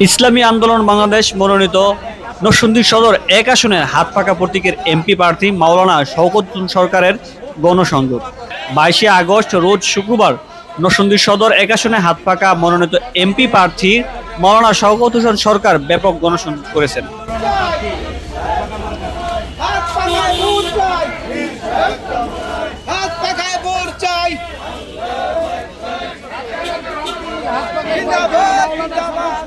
ইসলামী আন্দোলন বাংলাদেশ মনোনীত নরসিংদী সদর এক আসনের হাত পাকা প্রতীকের এমপি প্রার্থী মাওলানা শওকত সরকারের গণসংযোগ। বাইশে আগস্ট, রোজ শুক্রবার নরসিংদী সদর এক আসনে হাত পাকা মনোনীত এমপি প্রার্থী মাওলানা শওকত হোসেন সরকার ব্যাপক গণসংযোগ করেছেন হাত পাখায় বুট চাই হাত পাখায় বুট চাই জিন্দাবাদ, জিন্দাবাদ।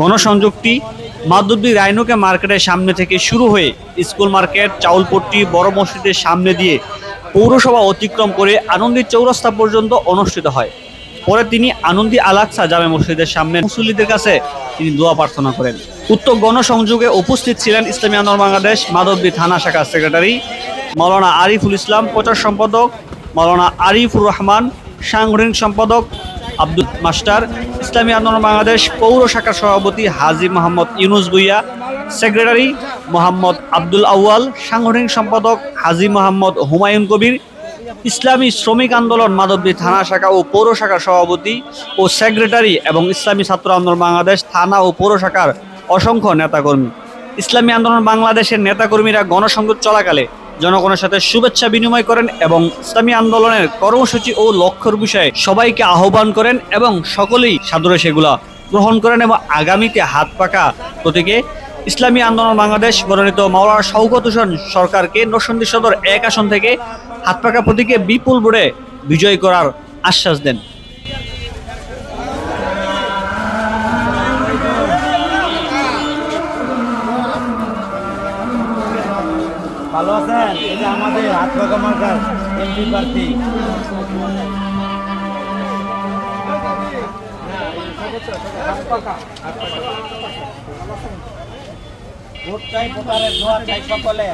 গণসংযোগটি মাধবদী রাইনোকে মার্কেটের সামনে থেকে শুরু হয়ে স্কুল মার্কেট, চাউলপট্টি, বড় মসজিদের সামনে দিয়ে পৌরসভা অতিক্রম করে আনন্দী চৌরাস্তা পর্যন্ত অনুষ্ঠিত হয়। পরে তিনি আনন্দী আলাকসা জামে মসজিদের সামনে মুসল্লিদের কাছে তিনি দোয়া প্রার্থনা করেন। উক্ত গণসংযোগে উপস্থিত ছিলেন ইসলামী আন্দোলন বাংলাদেশ মাধবদী থানা শাখার সেক্রেটারি মাওলানা আরিফুল ইসলাম প্রচার সম্পাদক মৌলানা আরিফুর রহমান সাংগঠনিক সম্পাদক আব্দুল মাস্টার, ইসলামী আন্দোলন বাংলাদেশ পৌর শাখার সভাপতি হাজি মোহাম্মদ ইউনুস ভুইয়া, সেক্রেটারি মোহাম্মদ আব্দুল আউয়াল, সাংগঠনিক সম্পাদক হাজি মোহাম্মদ হুমায়ুন কবির, ইসলামী শ্রমিক আন্দোলন মাধবদী থানা শাখা ও পৌর শাখার সভাপতি ও সেক্রেটারি এবং ইসলামী ছাত্র আন্দোলন বাংলাদেশ থানা ও পৌর শাখার অসংখ্য নেতাকর্মী। ইসলামী আন্দোলন বাংলাদেশের নেতাকর্মীরা গণসংযোগ চলাকালে জনগণের সাথে শুভেচ্ছা বিনিময় করেন এবং ইসলামী আন্দোলনের কর্মসূচি ও লক্ষ্যর বিষয়ে সবাইকে আহ্বান করেন এবং সকলেই সাদরে সেগুলা গ্রহণ করেন এবং আগামীতে হাত পাকা প্রতীকে ইসলামী আন্দোলন বাংলাদেশ মনোনীত মাওলানা শওকত হোসেন সরকারকে নরসিংদী সদর এক আসন থেকে হাত পাকা প্রতীকে বিপুল ভোটে বিজয় করার আশ্বাস দেন। ভালো আছেন? এটা আমাদের হাত পাকা মার্কার এমপি প্রার্থী। ভোট চাই ভোটারের দোয়া সকলে